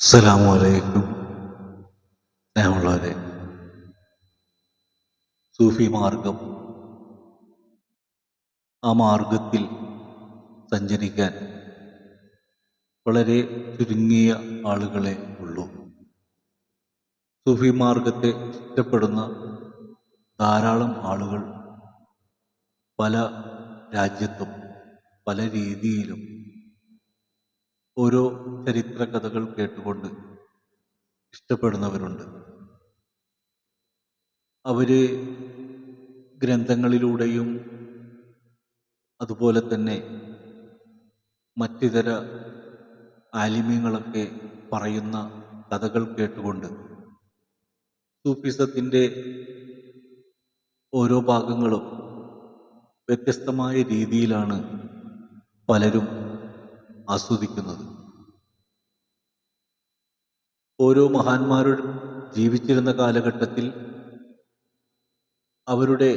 അസ്സലാമു അലൈക്കും. സ്നേഹമുള്ളവരെ സൂഫി മാർഗം ആ മാർഗത്തിൽ സഞ്ചരിക്കാൻ വളരെ ചുരുങ്ങിയ ആളുകളെ സൂഫി മാർഗത്തെ ഇഷ്ടപ്പെടുന്ന ധാരാളം ആളുകൾ പല രാജ്യത്തും പല രീതിയിലും ഓരോ ചരിത്ര കഥകൾ കേട്ടുകൊണ്ട് ഇഷ്ടപ്പെടുന്നവരുണ്ട്. അവർ ഗ്രന്ഥങ്ങളിലൂടെയും അതുപോലെ തന്നെ മറ്റിതര ആലിമ്യങ്ങളൊക്കെ പറയുന്ന കഥകൾ കേട്ടുകൊണ്ട് സൂഫിസത്തിന്റെ ഓരോ ഭാഗങ്ങളും വ്യത്യസ്തമായ രീതിയിലാണ് പലരും ആസ്വദിക്കുന്നത്. ഓരോ മഹാന്മാരും ജീവിച്ചിരുന്ന കാലഘട്ടത്തിൽ അവരുടെ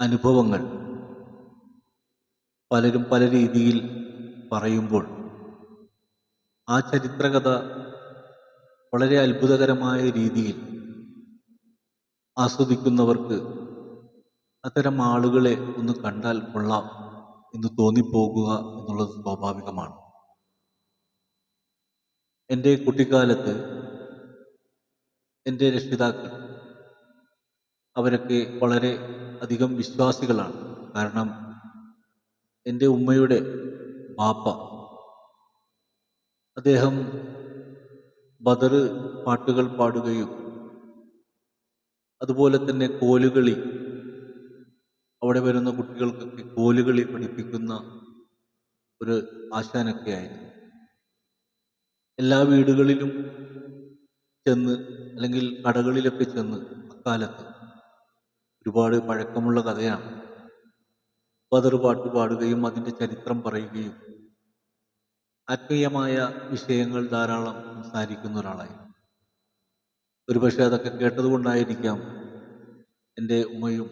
അനുഭവങ്ങൾ പലരും പല രീതിയിൽ പറയുമ്പോൾ ആ ചരിത്രകഥ വളരെ അത്ഭുതകരമായ രീതിയിൽ ആസ്വദിക്കുന്നവർക്ക് അത്തരം ആളുകളെ ഒന്ന് കണ്ടാൽ കൊള്ളാം എന്ന് തോന്നിപ്പോകുക എന്നുള്ളത് സ്വാഭാവികമാണ്. എന്റെ കുട്ടിക്കാലത്ത് എന്റെ രക്ഷിതാക്കൾ അവരൊക്കെ വളരെ അധികം വിശ്വാസികളാണ്. കാരണം എന്റെ ഉമ്മയുടെ ബാപ്പ അദ്ദേഹം ബദർ പാട്ടുകൾ പാടുകയും അതുപോലെ തന്നെ കോലുകളി. അവിടെ വരുന്ന കുട്ടികൾക്കൊക്കെ കോലുകളി പഠിപ്പിക്കുന്ന ഒരു ആശാനൊക്കെ ആയിരുന്നു. എല്ലാ വീടുകളിലും ചെന്ന് അല്ലെങ്കിൽ കടകളിലൊക്കെ ചെന്ന് അക്കാലത്ത് ഒരുപാട് പഴക്കമുള്ള കഥയാണ്. ബദർ പാട്ട് പാടുകയും അതിന്റെ ചരിത്രം പറയുകയും ആത്മീയമായ വിഷയങ്ങൾ ധാരാളം സംസാരിക്കുന്ന ഒരാളായി ഒരുപക്ഷെ അതൊക്കെ കേട്ടതുകൊണ്ടായിരിക്കാം എന്റെ ഉമ്മയും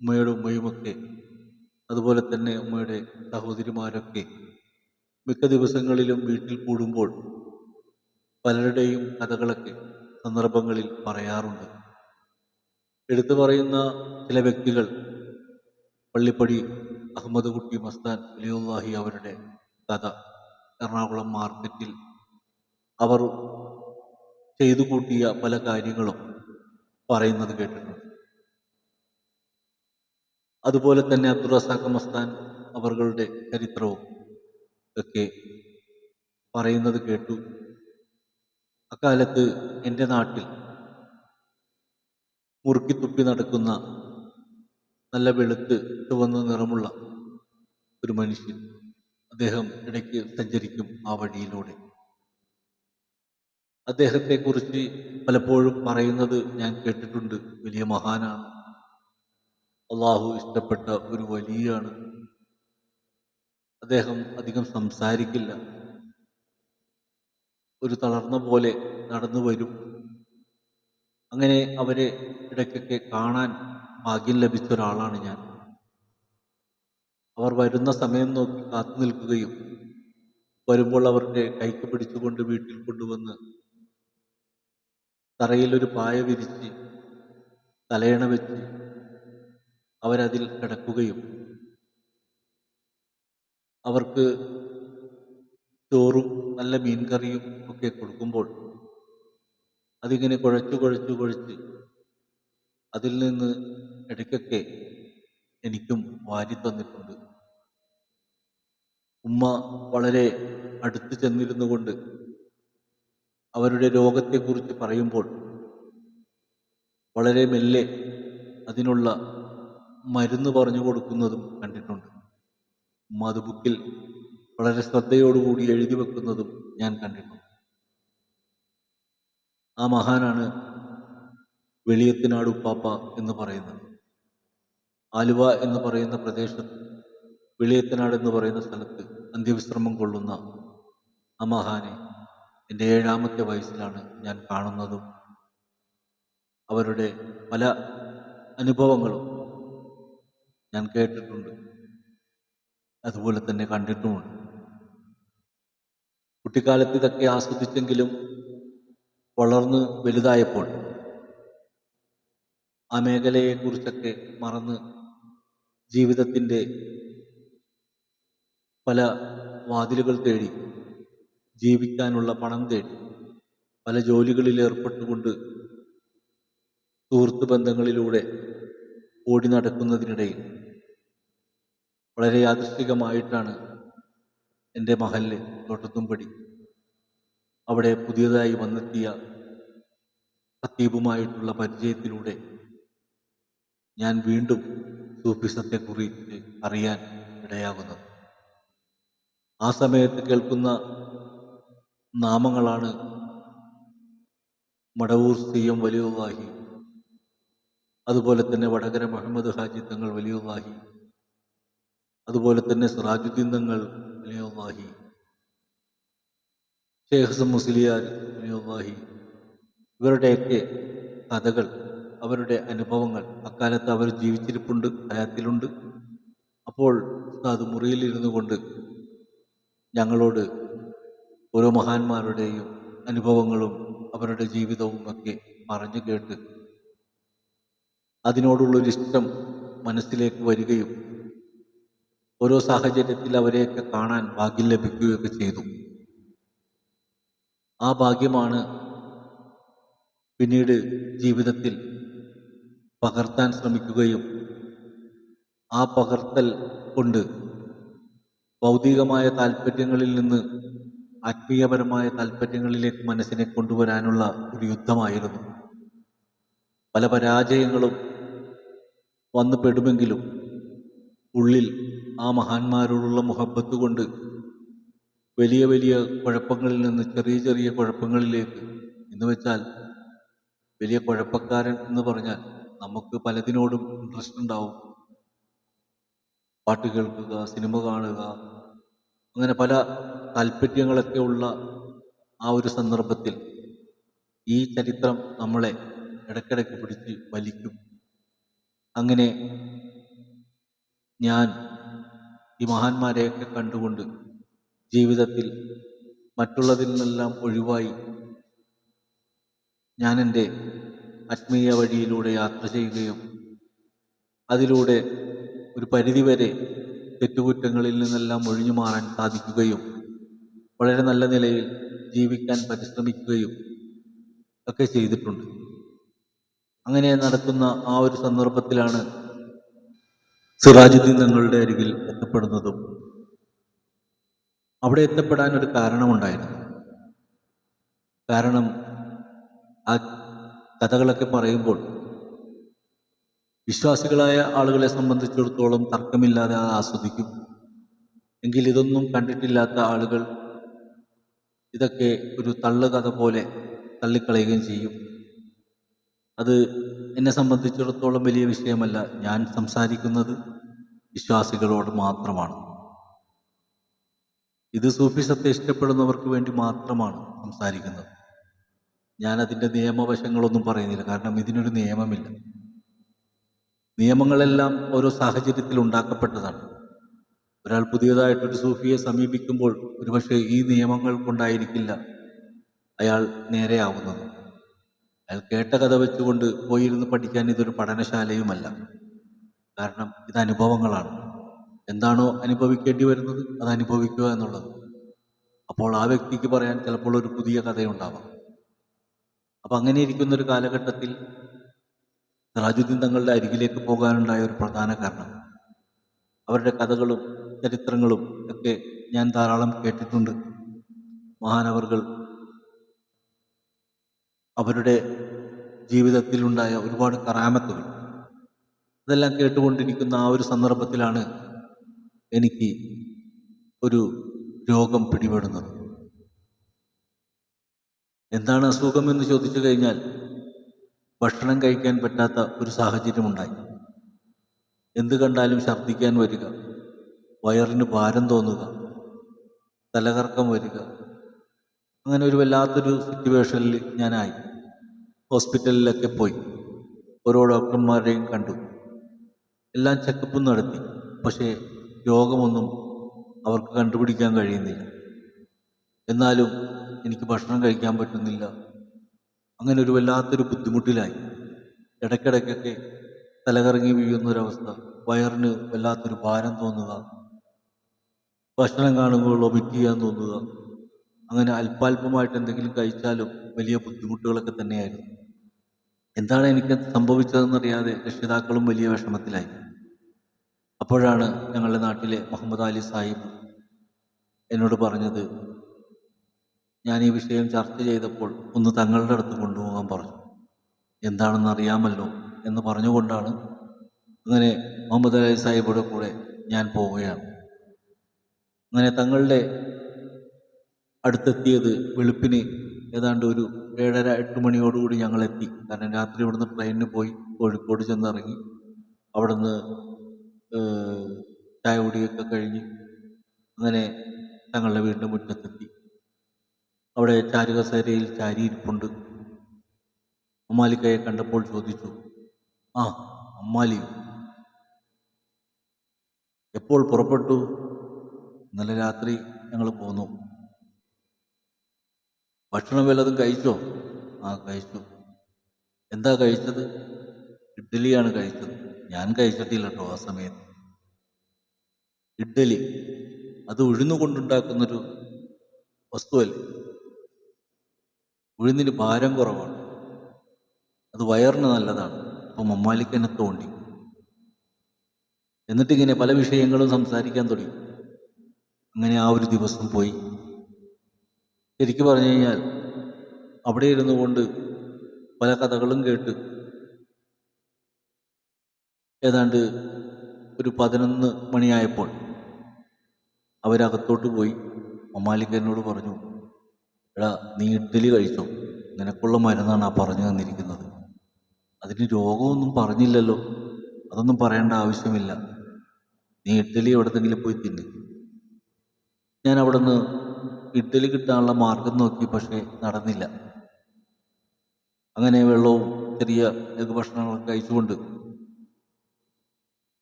ഉമ്മയുടെ ഉമ്മയുമൊക്കെ അതുപോലെ തന്നെ ഉമ്മയുടെ സഹോദരിമാരൊക്കെ മിക്ക ദിവസങ്ങളിലും വീട്ടിൽ കൂടുമ്പോൾ പലരുടെയും കഥകളൊക്കെ സന്ദർഭങ്ങളിൽ പറയാറുണ്ട്. എടുത്തു പറയുന്ന ചില വ്യക്തികൾ പള്ളിപ്പടി അഹമ്മദ് കുട്ടി മസ്താൻ അലിയുല്ലാഹി അവരുടെ കഥ എറണാകുളം മാർക്കറ്റിൽ അവർ ചെയ്തു കൂട്ടിയ പല കാര്യങ്ങളും പറയുന്നത് കേട്ടിട്ടുണ്ട്. അതുപോലെ തന്നെ അബ്ദുൾ റസാഖ് മസ്താൻ അവരുടെ ചരിത്രവും ഒക്കെ പറയുന്നത് കേട്ടു. അക്കാലത്ത് എന്റെ നാട്ടിൽ മുറുക്കിത്തുപ്പി നടക്കുന്ന നല്ല വെളുത്ത് ചുവന്ന നിറമുള്ള ഒരു മനുഷ്യൻ അദ്ദേഹം ഇടയ്ക്ക് സഞ്ചരിക്കും ആ വഴിയിലൂടെ. അദ്ദേഹത്തെക്കുറിച്ച് പലപ്പോഴും പറയുന്നത് ഞാൻ കേട്ടിട്ടുണ്ട്. വലിയ മഹാനാണ്. അള്ളാഹു ഇഷ്ടപ്പെട്ട ഒരു വലിയാണ്. അദ്ദേഹം അധികം സംസാരിക്കില്ല. ഒരു തളർന്ന പോലെ നടന്നു വരും. അങ്ങനെ അവരെ ഇടയ്ക്കൊക്കെ കാണാൻ ഭാഗ്യം ലഭിച്ച ഒരാളാണ് ഞാൻ. അവർ വരുന്ന സമയം നോക്കി കാത്തു നിൽക്കുകയും വരുമ്പോൾ അവരുടെ കൈക്ക് പിടിച്ചുകൊണ്ട് വീട്ടിൽ കൊണ്ടുവന്ന് തറയിൽ ഒരു പായ വിരിച്ച് തലയണ വെച്ച് അവരതിൽ കിടക്കുകയും അവർക്ക് ചോറും നല്ല മീൻകറിയും ഒക്കെ കൊടുക്കുമ്പോൾ അതിങ്ങനെ കുഴച്ചു കുഴച്ചു കുഴച്ച് അതിൽ നിന്ന് ഇടയ്ക്കൊക്കെ എനിക്കും വാരി തന്നിട്ടുണ്ട്. ഉമ്മ വളരെ അടുത്ത് ചെന്നിരുന്നു കൊണ്ട് അവരുടെ രോഗത്തെക്കുറിച്ച് പറയുമ്പോൾ വളരെ മെല്ലെ അതിനുള്ള മരുന്ന് പറഞ്ഞു കൊടുക്കുന്നതും കണ്ടിട്ടുണ്ട്. മധുബുക്കിൽ ബുക്കിൽ വളരെ ശ്രദ്ധയോടുകൂടി എഴുതി വെക്കുന്നതും ഞാൻ കണ്ടിട്ടുണ്ട്. ആ മഹാനാണ് വെളിയത്തിനാട് ഉപ്പാപ്പ എന്ന് പറയുന്നത്. ആലുവ എന്ന് പറയുന്ന പ്രദേശത്ത് വെളിയത്തിനാട് എന്ന് പറയുന്ന സ്ഥലത്ത് അന്ത്യവിശ്രമം കൊള്ളുന്ന ആ മഹാനെ എന്റെ ഏഴാമത്തെ വയസ്സിലാണ് ഞാൻ കാണുന്നതും അവരുടെ പല അനുഭവങ്ങളും ഞാൻ കേട്ടിട്ടുണ്ട്. അതുപോലെ തന്നെ കണ്ടിട്ടുമുണ്ട്. കുട്ടിക്കാലത്ത് ഇതൊക്കെ ആസ്വദിച്ചെങ്കിലും വളർന്ന് വലുതായപ്പോൾ ആ മേഖലയെക്കുറിച്ചൊക്കെ മറന്ന് ജീവിതത്തിന്റെ പല വാതിലുകൾ തേടി ജീവിക്കാനുള്ള പണം തേടി പല ജോലികളിൽ ഏർപ്പെട്ടുകൊണ്ട് സുഹൃത്ത് ബന്ധങ്ങളിലൂടെ ഓടി നടക്കുന്നതിനിടയിൽ വളരെ യാദൃശ്ചികമായിട്ടാണ് എന്റെ മഹൽ തോട്ടത്തുംപടി അവിടെ പുതിയതായി വന്നെത്തിയ ഖത്തീബുമായിട്ടുള്ള പരിചയത്തിലൂടെ ഞാൻ വീണ്ടും സൂഫിസത്തെക്കുറിച്ച് അറിയാൻ ഇടയാകുന്നത്. ആ സമയത്ത് കേൾക്കുന്ന നാമങ്ങളാണ്. Madavoor C M Valiyullahi. അതുപോലെ തന്നെ വടകര മുഹമ്മദ് ഹാജി തങ്ങൾ വലിയുള്ളാഹി. അതുപോലെ തന്നെ സിറാജുദ്ദീൻ തങ്ങൾ വലിയുള്ളാഹി. ഷേഖ് മുസ്ലിയാർ വലിയുള്ളാഹി. ഇവരുടെയൊക്കെ കഥകൾ അവരുടെ അനുഭവങ്ങൾ അക്കാലത്ത് അവർ ജീവിച്ചിരിപ്പുണ്ട് ഹയാത്തിലുണ്ട്. അപ്പോൾ അത് മുറിയിലിരുന്നു കൊണ്ട് ഞങ്ങളോട് ഓരോ മഹാന്മാരുടെയും അനുഭവങ്ങളും അവരുടെ ജീവിതവും ഒക്കെ പറഞ്ഞു കേട്ട് അതിനോടുള്ളൊരു ഇഷ്ടം മനസ്സിലേക്ക് വരികയും ഓരോ സാഹചര്യത്തിൽ അവരെയൊക്കെ കാണാൻ ഭാഗ്യം ലഭിക്കുകയൊക്കെ ചെയ്തു. ആ ഭാഗ്യമാണ് പിന്നീട് ജീവിതത്തിൽ പകർത്താൻ ശ്രമിക്കുകയും ആ പകർത്തൽ കൊണ്ട് ഭൗതികമായ താല്പര്യങ്ങളിൽ നിന്ന് ആത്മീയപരമായ താല്പര്യങ്ങളിലേക്ക് മനസ്സിനെ കൊണ്ടുവരാനുള്ള ഒരു യുദ്ധമായിരുന്നു. പല പരാജയങ്ങളും വന്നു പെടുമെങ്കിലും ഉള്ളിൽ ആ മഹാന്മാരോടുള്ള മുഹബത്ത് കൊണ്ട് വലിയ വലിയ കുഴപ്പങ്ങളിൽ നിന്ന് ചെറിയ ചെറിയ കുഴപ്പങ്ങളിലേക്ക് എന്ന് വെച്ചാൽ വലിയ കുഴപ്പക്കാരൻ എന്ന് പറഞ്ഞാൽ നമുക്ക് പലതിനോടും ഇൻട്രസ്റ്റ് ഉണ്ടാവും. പാട്ട് കേൾക്കുക സിനിമ കാണുക അങ്ങനെ പല താല്പര്യങ്ങളൊക്കെ ഉള്ള ആ ഒരു സന്ദർഭത്തിൽ ഈ ചരിത്രം നമ്മളെ ഇടയ്ക്കിടയ്ക്ക് പിടിച്ച് വലിക്കും. അങ്ങനെ ഞാൻ ഈ മഹാന്മാരെയൊക്കെ കണ്ടുകൊണ്ട് ജീവിതത്തിൽ മറ്റുള്ളതിൽ നിന്നെല്ലാം ഒഴിവായി ഞാൻ എന്റെ ആത്മീയ വഴിയിലൂടെ യാത്ര ചെയ്യുകയും അതിലൂടെ ഒരു പരിധിവരെ തെറ്റുകുറ്റങ്ങളിൽ നിന്നെല്ലാം ഒഴിഞ്ഞു മാറാൻ സാധിക്കുകയും വളരെ നല്ല നിലയിൽ ജീവിക്കാൻ പരിശ്രമിക്കുകയും ഒക്കെ ചെയ്തിട്ടുണ്ട്. അങ്ങനെ നടക്കുന്ന ആ ഒരു സന്ദർഭത്തിലാണ് സിറാജുദ്ദീൻ തങ്ങളുടെ അരികിൽ എത്തപ്പെടുന്നതും അവിടെ എത്തപ്പെടാൻ ഒരു കാരണമുണ്ടായിരുന്നു കാരണം ആ കഥകളൊക്കെ പറയുമ്പോൾ വിശ്വാസികളായ ആളുകളെ സംബന്ധിച്ചിടത്തോളം തർക്കമില്ലാതെ ആസ്വദിക്കും. എങ്കിൽ ഇതൊന്നും കണ്ടിട്ടില്ലാത്ത ആളുകൾ ഇതൊക്കെ ഒരു തള്ളുകഥ പോലെ തള്ളിക്കളയുകയും ചെയ്യും. അത് എന്നെ സംബന്ധിച്ചിടത്തോളം വലിയ വിഷയമല്ല. ഞാൻ സംസാരിക്കുന്നത് വിശ്വാസികളോട് മാത്രമാണ്. ഇത് സൂഫിസത്തെ ഇഷ്ടപ്പെടുന്നവർക്ക് വേണ്ടി മാത്രമാണ് സംസാരിക്കുന്നത്. ഞാൻ അതിന്റെ നിയമവശങ്ങളൊന്നും പറയുന്നില്ല. കാരണം ഇതിനൊരു നിയമമില്ല. നിയമങ്ങളെല്ലാം ഓരോ സാഹചര്യത്തിൽ ഉണ്ടാക്കപ്പെട്ടതാണ്. ഒരാൾ പുതിയതായിട്ടൊരു സൂഫിയെ സമീപിക്കുമ്പോൾ ഒരുപക്ഷെ ഈ നിയമങ്ങൾ കൊണ്ടായിരിക്കില്ല അയാൾ നേരെയാവുന്നത്. അയാൾ കേട്ട കഥ വെച്ചുകൊണ്ട് പോയിരുന്ന് പഠിക്കാൻ ഇതൊരു പഠനശാലയുമല്ല. കാരണം ഇത് അനുഭവങ്ങളാണ്. എന്താണോ അനുഭവിക്കേണ്ടി വരുന്നത് അത് അനുഭവിക്കുക എന്നുള്ളത്. അപ്പോൾ ആ വ്യക്തിക്ക് പറയാൻ ചിലപ്പോൾ ഒരു പുതിയ കഥയുണ്ടാവാം. അപ്പം അങ്ങനെ ഇരിക്കുന്ന ഒരു കാലഘട്ടത്തിൽ സിറാജുദ്ദീൻ തങ്ങളുടെ അരികിലേക്ക് പോകാനുണ്ടായ ഒരു പ്രധാന കാരണം. അവരുടെ കഥകളും ചരിത്രങ്ങളും ഒക്കെ ഞാൻ ധാരാളം കേട്ടിട്ടുണ്ട്. മഹാനവറുകൾ അവരുടെ ജീവിതത്തിലുണ്ടായ ഒരുപാട് കറാമത്തുകൾ. അതെല്ലാം കേട്ടുകൊണ്ടിരിക്കുന്ന ആ ഒരു സന്ദർഭത്തിലാണ് എനിക്ക് ഒരു രോഗം പിടിപെടുന്നത്. എന്താണ് അസുഖം എന്ന് ചോദിച്ചു കഴിഞ്ഞാൽ ഭക്ഷണം കഴിക്കാൻ പറ്റാത്ത ഒരു സാഹചര്യമുണ്ടായി. എന്ത് കണ്ടാലും ഛർദ്ദിക്കാൻ വരിക. വയറിന് ഭാരം തോന്നുക തലകറക്കം വരിക അങ്ങനെ ഒരു വല്ലാത്തൊരു സിറ്റുവേഷനിൽ ഞാനായി. ഹോസ്പിറ്റലിലൊക്കെ പോയി. ഓരോ ഡോക്ടർമാരെയും കണ്ടു. എല്ലാം ചെക്കപ്പും നടത്തി. പക്ഷേ രോഗമൊന്നും അവർക്ക് കണ്ടുപിടിക്കാൻ കഴിയുന്നില്ല. എന്നാലും എനിക്ക് ഭക്ഷണം കഴിക്കാൻ പറ്റുന്നില്ല. അങ്ങനെ ഒരു വല്ലാത്തൊരു ബുദ്ധിമുട്ടിലായി. ഇടയ്ക്കിടയ്ക്കൊക്കെ തലകറങ്ങി വീഴുന്നൊരവസ്ഥ വയറിന് വല്ലാത്തൊരു ഭാരം തോന്നുക ഭക്ഷണം കാണുമ്പോൾ ഒമിറ്റ് ചെയ്യാൻ തോന്നുക. അങ്ങനെ അല്പാൽപമായിട്ട് എന്തെങ്കിലും കഴിച്ചാലും വലിയ ബുദ്ധിമുട്ടുകളൊക്കെ തന്നെയായിരുന്നു. എന്താണ് എനിക്ക് സംഭവിച്ചതെന്നറിയാതെ രക്ഷിതാക്കളും വലിയ വിഷമത്തിലായി. അപ്പോഴാണ് ഞങ്ങളുടെ നാട്ടിലെ മുഹമ്മദ് അലി സാഹിബ് എന്നോട് പറഞ്ഞത് ഞാൻ ഈ വിഷയം ചർച്ച ചെയ്തപ്പോൾ ഒന്ന് തങ്ങളുടെ അടുത്ത് കൊണ്ടുപോകാൻ പറഞ്ഞു. എന്താണെന്ന് അറിയാമല്ലോ എന്ന് പറഞ്ഞുകൊണ്ടാണ് അങ്ങനെ മുഹമ്മദ് അലി സാഹിബിയുടെ കൂടെ ഞാൻ പോവുകയാണ്. അങ്ങനെ തങ്ങളുടെ അടുത്തെത്തിയത് വെളുപ്പിന് ഏതാണ്ട് ഒരു ഏഴര എട്ട് മണിയോടുകൂടി ഞങ്ങൾ എത്തി കാരണം രാത്രി ഇവിടുന്ന് ട്രെയിനിന് പോയി കോഴിക്കോട് ചെന്നിറങ്ങി. അവിടുന്ന് ചായ കുടിയൊക്കെ കഴിഞ്ഞ് അങ്ങനെ തങ്ങളുടെ വീടിന്റെ മുറ്റത്തെത്തി. അവിടെ ചാരുകസേരയിൽ ചാരി ഇരിപ്പുണ്ട്. അമ്മാലിക്കയെ കണ്ടപ്പോൾ ചോദിച്ചു ആ അമ്മാലി എപ്പോൾ പുറപ്പെട്ടു? ഇന്നലെ രാത്രി ഞങ്ങൾ പോന്നു. ഭക്ഷണം വല്ലതും കഴിച്ചോ? ആ കഴിച്ചു. എന്താ കഴിച്ചത്? ഇഡ്ഡലിയാണ് കഴിച്ചത്. ഞാൻ കഴിച്ചിട്ടില്ല കേട്ടോ ആ സമയത്ത്. ഇഡ്ഡലി. അത് ഉഴുന്നുകൊണ്ടുണ്ടാക്കുന്നൊരു വസ്തുവല്ലേ? ഉഴുന്നിന് ഭാരം കുറവാണ്. അത് വയറിന് നല്ലതാണ്. അപ്പം മമ്മാലിക്ക് എന്നെ തോണ്ടി. എന്നിട്ടിങ്ങനെ പല വിഷയങ്ങളും സംസാരിക്കാൻ തുടങ്ങി. അങ്ങനെ ആ ഒരു ദിവസം പോയി. ശരിക്കു പറഞ്ഞു കഴിഞ്ഞാൽ അവിടെ ഇരുന്നു കൊണ്ട് പല കഥകളും കേട്ട് ഏതാണ്ട് ഒരു പതിനൊന്ന് മണിയായപ്പോൾ അവരകത്തോട്ട് പോയി. മമാലിക്കനോട് പറഞ്ഞു എടാ നീ ഇഡ്ഡലി കഴിച്ചോ? നിനക്കുള്ള മരുന്നാണ് ആ പറഞ്ഞു തന്നിരിക്കുന്നത്. അതിന് രോഗമൊന്നും പറഞ്ഞില്ലല്ലോ. അതൊന്നും പറയേണ്ട ആവശ്യമില്ല. നീ ഇഡ്ഡലി എവിടെന്നെങ്കിലും പോയി തിന്ന്. ഞാൻ അവിടെ നിന്ന് ഇഡ്ഡലി കിട്ടാനുള്ള മാർഗം നോക്കി പക്ഷേ നടന്നില്ല. അങ്ങനെ വെള്ളവും ചെറിയ ലഘുഭക്ഷണങ്ങളൊക്കെ കഴിച്ചുകൊണ്ട്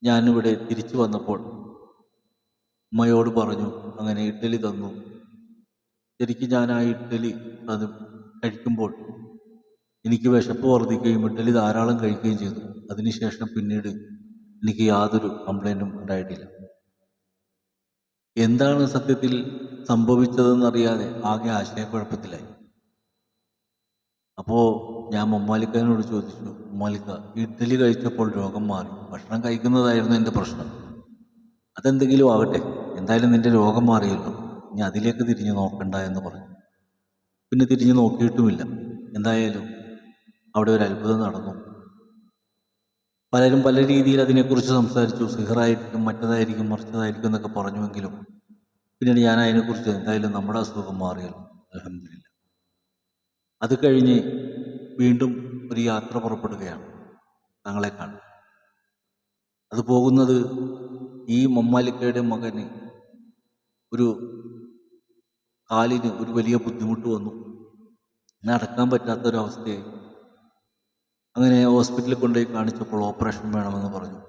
ഞാനിവിടെ തിരിച്ചു വന്നപ്പോൾ ഉമ്മയോട് പറഞ്ഞു അങ്ങനെ ഇഡ്ഡലി തന്നു. ശരിക്കും ഞാൻ ആ ഇഡ്ഡലി അത് കഴിക്കുമ്പോൾ എനിക്ക് വിശപ്പ് വർദ്ധിക്കുകയും ഇഡ്ഡലി ധാരാളം കഴിക്കുകയും ചെയ്തു. അതിനുശേഷം പിന്നീട് എനിക്ക് യാതൊരു കംപ്ലൈന്റും ഉണ്ടായിട്ടില്ല. എന്താണ് സത്യത്തിൽ സംഭവിച്ചതെന്നറിയാതെ ആകെ ആശയക്കുഴപ്പത്തിലായി. അപ്പോൾ ഞാൻ മമ്മാലിക്കനോട് ചോദിച്ചു മമ്മാലിക്ക ഇഡ്ഡലി കഴിച്ചപ്പോൾ രോഗം മാറി ഭക്ഷണം കഴിക്കുന്നതായിരുന്നു എന്റെ പ്രശ്നം. അതെന്തെങ്കിലും ആകട്ടെ എന്തായാലും നിന്റെ രോഗം മാറിയല്ലോ ഇനി അതിലേക്ക് തിരിഞ്ഞു നോക്കണ്ട എന്ന് പറഞ്ഞു. പിന്നെ തിരിഞ്ഞു നോക്കിയിട്ടുമില്ല. എന്തായാലും അവിടെ ഒരു അത്ഭുതം നടന്നു. പലരും പല രീതിയിൽ അതിനെക്കുറിച്ച് സംസാരിച്ചു. സിഹറായിരിക്കും മറ്റതായിരിക്കും മറിച്ചതായിരിക്കും എന്നൊക്കെ പറഞ്ഞുവെങ്കിലും പിന്നീട് ഞാൻ അതിനെക്കുറിച്ച് എന്തായാലും നമ്മുടെ അസുഖം മാറിയല്ലോ. അലഹമില്ല അത് കഴിഞ്ഞ് വീണ്ടും ഒരു യാത്ര പുറപ്പെടുകയാണ്. തങ്ങളെ കാണാൻ. അത് പോകുന്നത് ഈ മമ്മാലിക്കയുടെ മകന് ഒരു കാലിന് ഒരു വലിയ ബുദ്ധിമുട്ട് വന്നു. നടക്കാൻ പറ്റാത്തൊരവസ്ഥയായി. അങ്ങനെ ഹോസ്പിറ്റലിൽ കൊണ്ടുപോയി കാണിച്ചപ്പോൾ ഓപ്പറേഷൻ വേണമെന്ന് പറഞ്ഞു.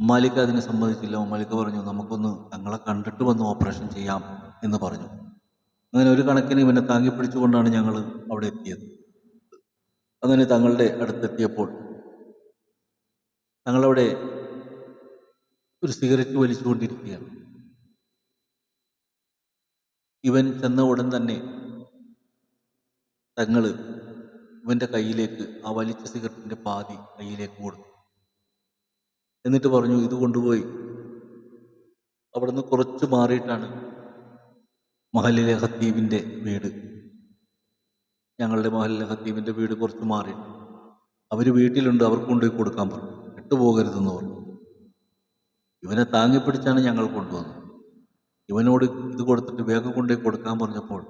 മാലിക് അതിനെ സമ്മതിച്ചില്ല മാലിക് പറഞ്ഞു നമുക്കൊന്ന് ഞങ്ങളെ കണ്ടിട്ട് വന്ന് ഓപ്പറേഷൻ ചെയ്യാം എന്ന് പറഞ്ഞു. അങ്ങനെ ഒരു കണക്കിന് ഇവനെ താങ്ങി പിടിച്ചുകൊണ്ടാണ് ഞങ്ങൾ അവിടെ എത്തിയത്. അങ്ങനെ തങ്ങളുടെ അടുത്തെത്തിയപ്പോൾ തങ്ങളവിടെ ഒരു സിഗരറ്റ് വലിച്ചുകൊണ്ടിരിക്കുകയാണ്. ഇവൻ ചെന്ന ഉടൻ തന്നെ തങ്ങൾ ഇവന്റെ കയ്യിലേക്ക് ആ വലിച്ച സിഗരറ്റിന്റെ പാതി കയ്യിലേക്ക് കൊടുത്തു. എന്നിട്ട് പറഞ്ഞു ഇത് കൊണ്ടുപോയി. അവിടുന്ന് കുറച്ച് മാറിയിട്ടാണ് മഹലിലെ ഹത്തീബിന്റെ വീട്. ഞങ്ങളുടെ മഹലിലെ ഹത്തീബിന്റെ വീട് കുറച്ച് മാറി. അവർ വീട്ടിലുണ്ട് അവർക്ക് കൊണ്ടുപോയി കൊടുക്കാൻ പറഞ്ഞു. വിട്ടുപോകരുതെന്ന് പറഞ്ഞു. ഇവനെ താങ്ങിപ്പിടിച്ചാണ് ഞങ്ങൾ കൊണ്ടുവന്നത്. ഇവനോട് ഇത് കൊടുത്തിട്ട് വേഗം കൊണ്ടുപോയി കൊടുക്കാൻ പറഞ്ഞപ്പോൾ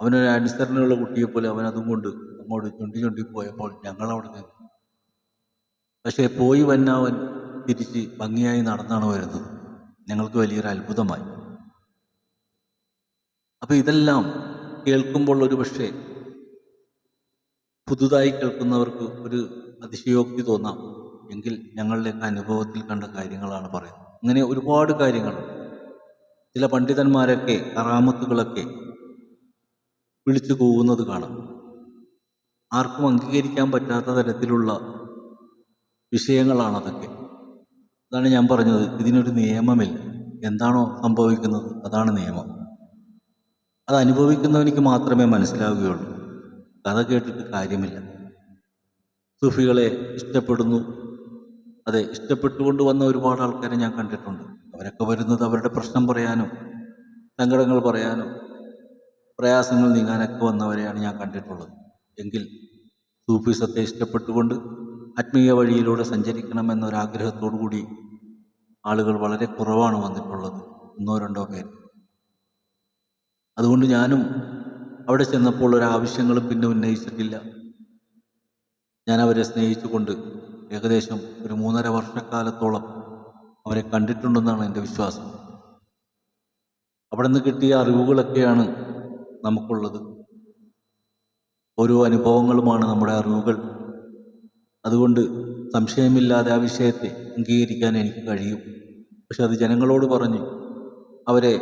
അവനൊരു അനുസരണയുള്ള കുട്ടിയെപ്പോലെ അവൻ അതും കൊണ്ട് അങ്ങോട്ട് ചുണ്ടി ചുണ്ടി പോയപ്പോൾ ഞങ്ങൾ അവിടെ നിന്നു. പക്ഷേ പോയി വന്നവൻ തിരിച്ച് ഭംഗിയായി നടന്നാണ് വരുന്നത്. ഞങ്ങൾക്ക് വലിയൊരു അത്ഭുതമായി. അപ്പൊ ഇതെല്ലാം കേൾക്കുമ്പോൾ ഒരു പക്ഷേ പുതുതായി കേൾക്കുന്നവർക്ക് ഒരു അതിശയോക്തി തോന്നാം. എങ്കിൽ ഞങ്ങളുടെ അനുഭവത്തിൽ കണ്ട കാര്യങ്ങളാണ് പറയുന്നത്. അങ്ങനെ ഒരുപാട് കാര്യങ്ങൾ. ചില പണ്ഡിതന്മാരൊക്കെ കറാമത്തുകളൊക്കെ വിളിച്ചു കൂവുന്നത് കാണാം. ആർക്കും അംഗീകരിക്കാൻ പറ്റാത്ത തരത്തിലുള്ള വിഷയങ്ങളാണ് അതൊക്കെ അതാണ് ഞാൻ പറഞ്ഞത്. ഇതിനൊരു നിയമമില്ല. എന്താണോ സംഭവിക്കുന്നത് അതാണ് നിയമം. അത് അനുഭവിക്കുന്നവനിക്ക് മാത്രമേ മനസ്സിലാവുകയുള്ളൂ. കഥ കേട്ടിട്ട് കാര്യമില്ല. സൂഫികളെ ഇഷ്ടപ്പെടുന്നു. അതെ ഇഷ്ടപ്പെട്ടുകൊണ്ട് വന്ന ഒരുപാട് ആൾക്കാരെ ഞാൻ കണ്ടിട്ടുണ്ട്. അവരൊക്കെ വരുന്നത് അവരുടെ പ്രശ്നം പറയാനും സങ്കടങ്ങൾ പറയാനും പ്രയാസങ്ങൾ നീങ്ങാനൊക്കെ വന്നവരെയാണ് ഞാൻ കണ്ടിട്ടുള്ളത്. എങ്കിൽ സൂഫിസത്തെ ഇഷ്ടപ്പെട്ടുകൊണ്ട് ആത്മീയ വഴിയിലൂടെ സഞ്ചരിക്കണമെന്നൊരാഗ്രഹത്തോടു കൂടി ആളുകൾ വളരെ കുറവാണ് വന്നിട്ടുള്ളത് ഒന്നോ രണ്ടോ പേര് അതുകൊണ്ട് ഞാനും അവിടെ ചെന്നപ്പോൾ ഒരാവശ്യങ്ങളും പിന്നെ ഉന്നയിച്ചിട്ടില്ല. ഞാൻ അവരെ സ്നേഹിച്ചുകൊണ്ട് ഏകദേശം ഒരു മൂന്നര വർഷക്കാലത്തോളം അവരെ കണ്ടിട്ടുണ്ടെന്നാണ് എന്റെ വിശ്വാസം. അവിടെ നിന്ന് കിട്ടിയ അറിവുകളൊക്കെയാണ് നമുക്കുള്ളത്. ഓരോ അനുഭവങ്ങളുമാണ് നമ്മുടെ അറിവുകൾ. അതുകൊണ്ട് സംശയമില്ലാതെ ആ വിഷയത്തെ അംഗീകരിക്കാൻ എനിക്ക് കഴിയും. പക്ഷെ അത് ജനങ്ങളോട് പറഞ്ഞ് അവരെ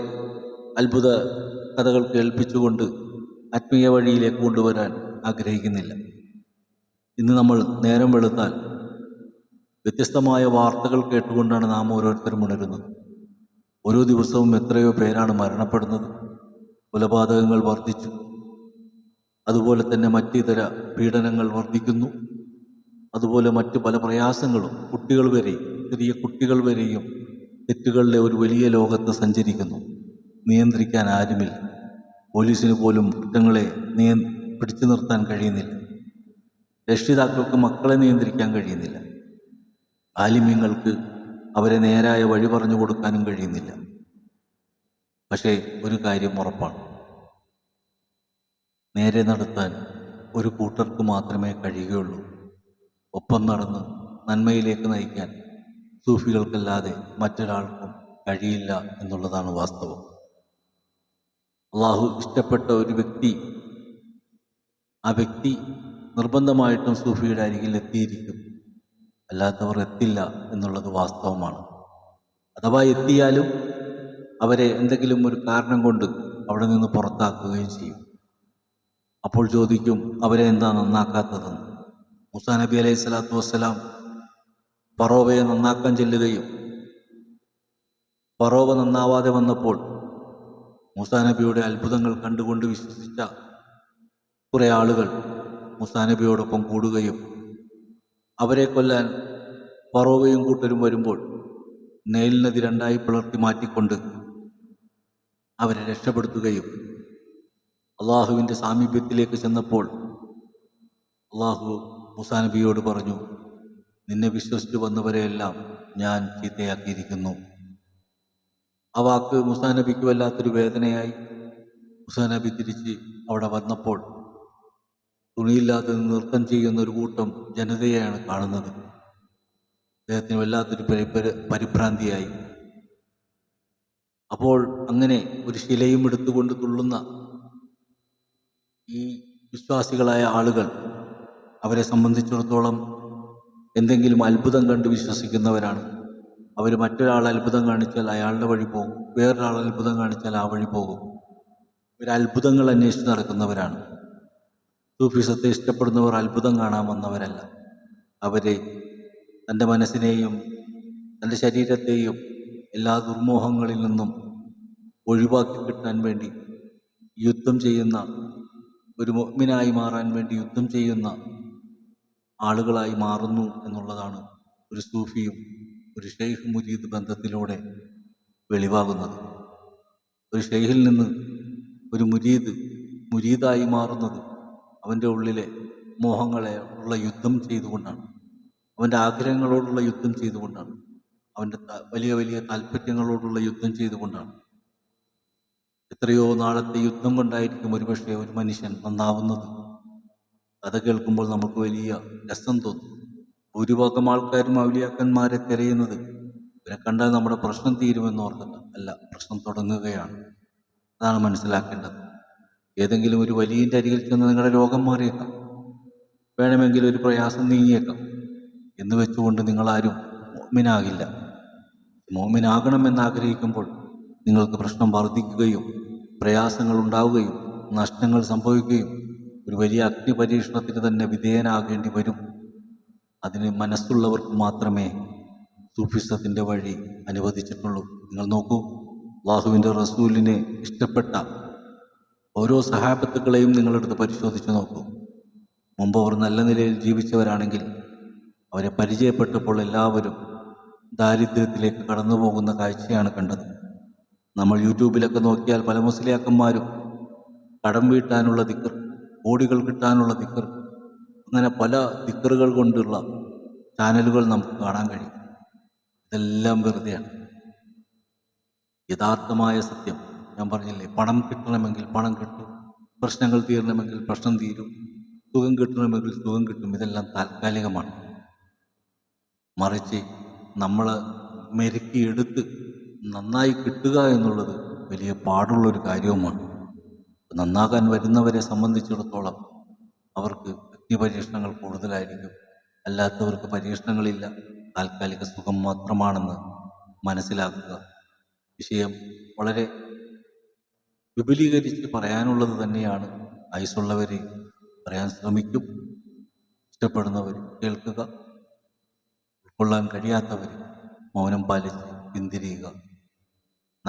അത്ഭുത കഥകൾ കേൾപ്പിച്ചുകൊണ്ട് ആത്മീയ വഴിയിലേക്ക് കൊണ്ടുവരാൻ ആഗ്രഹിക്കുന്നില്ല. ഇന്ന് നമ്മൾ നേരം വെളുത്താൽ വ്യത്യസ്തമായ വാർത്തകൾ കേട്ടുകൊണ്ടാണ് നാം ഓരോരുത്തരും ഉണരുന്നത്. ഓരോ ദിവസവും എത്രയോ പേരാണ് മരണപ്പെടുന്നത്. കൊലപാതകങ്ങൾ വർദ്ധിച്ചു. അതുപോലെ തന്നെ മറ്റിതര പീഡനങ്ങൾ വർദ്ധിക്കുന്നു. അതുപോലെ മറ്റു പല പ്രയാസങ്ങളും കുട്ടികൾ വരെ ചെറിയ കുട്ടികൾ വരെയും തെറ്റുകളുടെ ഒരു വലിയ ലോകത്ത് സഞ്ചരിക്കുന്നു. നിയന്ത്രിക്കാൻ ആരുമില്ല. പോലീസിന് പോലും കുറ്റങ്ങളെ നിയ പിടിച്ചു നിർത്താൻ കഴിയുന്നില്ല. രക്ഷിതാക്കൾക്ക് മക്കളെ നിയന്ത്രിക്കാൻ കഴിയുന്നില്ല. ആലിമ്യങ്ങൾക്ക് അവരെ നേരായ വഴി പറഞ്ഞു കൊടുക്കാനും കഴിയുന്നില്ല. പക്ഷേ ഒരു കാര്യം ഉറപ്പാണ്. നേരെ നടത്താൻ ഒരു കൂട്ടർക്ക് മാത്രമേ കഴിയുകയുള്ളൂ. ഒപ്പം നടന്ന് നന്മയിലേക്ക് നയിക്കാൻ സൂഫികൾക്കല്ലാതെ മറ്റൊരാൾക്കും കഴിയില്ല എന്നുള്ളതാണ് വാസ്തവം. അള്ളാഹു ഇഷ്ടപ്പെട്ട ഒരു വ്യക്തി ആ വ്യക്തി നിർബന്ധമായിട്ടും സൂഫിയുടെ അരികിൽ എത്തിയിരിക്കും. അല്ലാത്തവർ എത്തില്ല എന്നുള്ളത് വാസ്തവമാണ്. അഥവാ എത്തിയാലും അവരെ എന്തെങ്കിലും ഒരു കാരണം കൊണ്ട് അവിടെ നിന്ന് പുറത്താക്കുകയും ചെയ്യും. അപ്പോൾ ചോദിക്കും അവരെ എന്താ നന്നാക്കാത്തതെന്ന് മുസാ നബി അലൈഹി സ്വലാത്തു വസ്സലാം പറോവയെ നന്നാക്കാൻ ചെല്ലുകയും പറോവ നന്നാവാതെ വന്നപ്പോൾ മുസാ നബിയുടെ അത്ഭുതങ്ങൾ കണ്ടുകൊണ്ട് വിശ്വസിച്ച കുറേ ആളുകൾ മുസാ നബിയോടൊപ്പം കൂടുകയും അവരെ കൊല്ലാൻ പറോവയും കൂട്ടരും വരുമ്പോൾ നെയിൽ നദി രണ്ടായി പിളർത്തി മാറ്റിക്കൊണ്ട് അവരെ രക്ഷപ്പെടുത്തുകയും അള്ളാഹുവിന്റെ സാമീപ്യത്തിലേക്ക് ചെന്നപ്പോൾ അള്ളാഹു മുസാ നബിയോട് പറഞ്ഞു നിന്നെ വിശ്വസിച്ചു വന്നവരെയെല്ലാം ഞാൻ ചീത്തയാക്കിയിരിക്കുന്നു. ആ വാക്ക് മുസാ നബിക്ക് വല്ലാത്തൊരു വേദനയായി. മുസാ നബി തിരിച്ച് അവിടെ വന്നപ്പോൾ തുണിയില്ലാതെ നൃത്തം ചെയ്യുന്ന ഒരു കൂട്ടം ജനതയാണ് കാണുന്നത്. അദ്ദേഹത്തിന് വല്ലാത്തൊരു പരി- പരി- പരിഭ്രാന്തിയായി. അപ്പോൾ അങ്ങനെ ഒരു ശിലയും എടുത്തുകൊണ്ട് തുള്ളുന്ന ഈ വിശ്വാസികളായ ആളുകൾ അവരെ സംബന്ധിച്ചിടത്തോളം എന്തെങ്കിലും അത്ഭുതം കണ്ട് വിശ്വസിക്കുന്നവരാണ്. അവർ മറ്റൊരാൾ അത്ഭുതം കാണിച്ചാൽ അയാളുടെ വഴി പോകും. വേറൊരാൾ അത്ഭുതം കാണിച്ചാൽ ആ വഴി പോകും. ഇവർ അത്ഭുതങ്ങൾ അന്വേഷിച്ച് നടക്കുന്നവരാണ്. സൂഫിസത്തെ ഇഷ്ടപ്പെടുന്നവർ അത്ഭുതം കാണാൻ വന്നവരല്ല. അവരെ തന്റെ മനസ്സിനെയും തന്റെ ശരീരത്തെയും എല്ലാ ദുർമോഹങ്ങളിൽ നിന്നും ഒഴിവാക്കി കിട്ടാൻ വേണ്ടി യുദ്ധം ചെയ്യുന്ന ഒരു മുഅ്മിനായി മാറാൻ വേണ്ടി യുദ്ധം ചെയ്യുന്ന ആളുകളായി മാറുന്നു എന്നുള്ളതാണ് ഒരു സൂഫിയും ഒരു ഷെയ്ഖ് മുരീദ് ബന്ധത്തിലൂടെ വെളിവാകുന്നത്. ഒരു ഷെയ്ഖിൽ നിന്ന് ഒരു മുരീദ് മുരീദായി മാറുന്നത് അവന്റെ ഉള്ളിലെ മോഹങ്ങളെ ഉള്ള യുദ്ധം ചെയ്തുകൊണ്ടാണ്. അവന്റെ ആഗ്രഹങ്ങളോടുള്ള യുദ്ധം ചെയ്തുകൊണ്ടാണ്. അവന്റെ വലിയ വലിയ താല്പര്യങ്ങളോടുള്ള യുദ്ധം ചെയ്തുകൊണ്ടാണ്. എത്രയോ നാളത്തെ യുദ്ധം കൊണ്ടായിരിക്കും ഒരുപക്ഷെ ഒരു മനുഷ്യൻ നന്നാവുന്നത്. കഥ കേൾക്കുമ്പോൾ നമുക്ക് വലിയ രസം തോന്നും. ഭൂരിഭാഗം ആൾക്കാരും ഔലിയാക്കന്മാരെ തിരയുന്നത് ഇവരെ കണ്ടാൽ നമ്മുടെ പ്രശ്നം തീരുമെന്ന് ഓർക്കുക അല്ല പ്രശ്നം തുടങ്ങുകയാണ്. അതാണ് മനസ്സിലാക്കേണ്ടത്. ഏതെങ്കിലും ഒരു വലിയന്റെ അരികിൽ ചെന്ന് നിങ്ങളുടെ രോഗം മാറിയേക്കാം. വേണമെങ്കിൽ ഒരു പ്രയാസം നീങ്ങിയേക്കാം. എന്ന് വെച്ചുകൊണ്ട് നിങ്ങളാരും മോമിനാകില്ല. മോമിനാകണമെന്ന് ആഗ്രഹിക്കുമ്പോൾ നിങ്ങൾക്ക് പ്രശ്നം വർദ്ധിക്കുകയും പ്രയാസങ്ങൾ ഉണ്ടാവുകയും നഷ്ടങ്ങൾ സംഭവിക്കുകയും ഒരു വലിയ അഗ്നി പരീക്ഷണത്തിന് തന്നെ വിധേയനാകേണ്ടി വരും. അതിന് മനസ്സുള്ളവർക്ക് മാത്രമേ സൂഫിസത്തിന്റെ വഴി അനുവദിച്ചിട്ടുള്ളൂ. നിങ്ങൾ നോക്കൂ അള്ളാഹുവിന്റെ റസൂലിനെ ഇഷ്ടപ്പെട്ട ഓരോ സഹാബത്തുക്കളെയും നിങ്ങളെടുത്ത് പരിശോധിച്ച് നോക്കൂ. മുമ്പ് അവർ നല്ല നിലയിൽ ജീവിച്ചവരാണെങ്കിൽ അവരെ പരിചയപ്പെട്ടപ്പോൾ എല്ലാവരും ദാരിദ്ര്യത്തിലേക്ക് കടന്നു പോകുന്ന കാഴ്ചയാണ് കണ്ടത്. നമ്മൾ യൂട്യൂബിലൊക്കെ നോക്കിയാൽ പല മുസ്ലിയാക്കന്മാരും കടം വീട്ടാനുള്ള ദിക്കർ കോടികൾ കിട്ടാനുള്ള ദിക്കർ അങ്ങനെ പല ദിക്കറുകൾ കൊണ്ടുള്ള ചാനലുകൾ നമുക്ക് കാണാൻ കഴിയും. ഇതെല്ലാം വെറുതെയാണ്. യഥാർത്ഥമായ സത്യം. ഞാൻ പറഞ്ഞില്ലേ പണം കിട്ടണമെങ്കിൽ പണം കിട്ടും പ്രശ്നങ്ങൾ തീരണമെങ്കിൽ പ്രശ്നം തീരും സുഖം കിട്ടണമെങ്കിൽ സുഖം കിട്ടും ഇതെല്ലാം താൽക്കാലികമാണ്. മറിച്ച് നമ്മൾ മെരുക്കിയെടുത്ത് നന്നായി കിട്ടുക എന്നുള്ളത് വലിയ പാടുള്ളൊരു കാര്യവുമാണ്. നന്നാകാൻ വരുന്നവരെ സംബന്ധിച്ചിടത്തോളം അവർക്ക് അഗ്നിപരീക്ഷണങ്ങൾ കൂടുതലായിരിക്കും. അല്ലാത്തവർക്ക് പരീക്ഷണങ്ങളില്ല. താൽക്കാലിക സുഖം മാത്രമാണെന്ന് മനസ്സിലാക്കുക. വിഷയം വളരെ വിപുലീകരിച്ച് പറയാനുള്ളത് തന്നെയാണ്. ആയുസുള്ളവർ പറയാൻ ശ്രമിക്കും. ഇഷ്ടപ്പെടുന്നവർ കേൾക്കുക. ഉൾക്കൊള്ളാൻ കഴിയാത്തവർ മൗനം പാലിച്ച് പിന്തിരിയുക.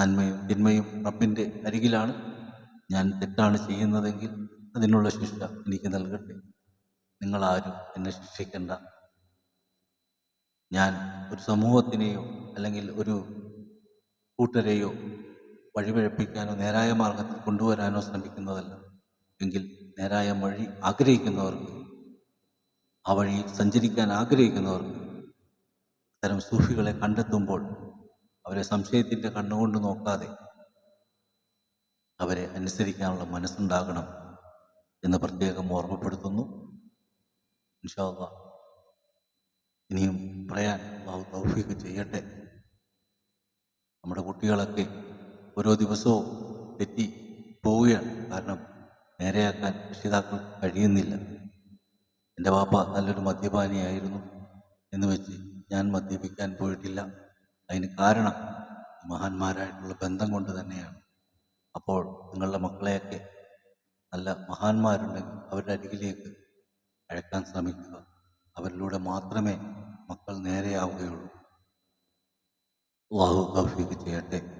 നന്മയും തിന്മയും റബ്ബിന്റെ അരികിലാണ്. ഞാൻ തെറ്റാണ് ചെയ്യുന്നതെങ്കിൽ അതിനുള്ള ശിക്ഷ എനിക്ക് നൽകട്ടെ. നിങ്ങളാരും എന്നെ ശിക്ഷിക്കേണ്ട. ഞാൻ ഒരു സമൂഹത്തിനെയോ അല്ലെങ്കിൽ ഒരു കൂട്ടരെയോ വഴിപഴപ്പിക്കാനോ നേരായ മാർഗത്തിൽ കൊണ്ടുവരാനോ ശ്രമിക്കുന്നതല്ല. എങ്കിൽ നേരായ വഴി ആഗ്രഹിക്കുന്നവർക്ക് ആ വഴിയിൽ സഞ്ചരിക്കാൻ ആഗ്രഹിക്കുന്നവർക്ക് അത്തരം സൂഫികളെ കണ്ടെത്തുമ്പോൾ അവരെ സംശയത്തിന്റെ കണ്ണുകൊണ്ട് നോക്കാതെ അവരെ അനുസരിക്കാനുള്ള മനസ്സുണ്ടാകണം എന്ന് പ്രത്യേകം ഓർമ്മപ്പെടുത്തുന്നു. ഇൻഷാ അള്ളാ ഇനിയും പറയാൻ അള്ളാഹു ചെയ്യട്ടെ. നമ്മുടെ കുട്ടികളൊക്കെ ഓരോ ദിവസവും തെറ്റി പോവുകയാണ്. കാരണം നേരെയാക്കാൻ രക്ഷിതാക്കൾ കഴിയുന്നില്ല. എന്റെ വാപ്പ നല്ലൊരു മദ്യപാനിയായിരുന്നു എന്ന് വെച്ച് ഞാൻ മദ്യപിക്കാൻ പോയിട്ടില്ല. അതിന് കാരണം മഹാന്മാരായിട്ടുള്ള ബന്ധം കൊണ്ട് തന്നെയാണ്. അപ്പോൾ നിങ്ങളുടെ മക്കളെയൊക്കെ നല്ല മഹാന്മാരുണ്ടെങ്കിൽ അവരുടെ അരികിലേക്ക് അഴക്കാൻ ശ്രമിക്കുക. അവരിലൂടെ മാത്രമേ മക്കൾ നേരെയാവുകയുള്ളൂ. വാഹു കൗഫിക്ക് ചെയ്യട്ടെ.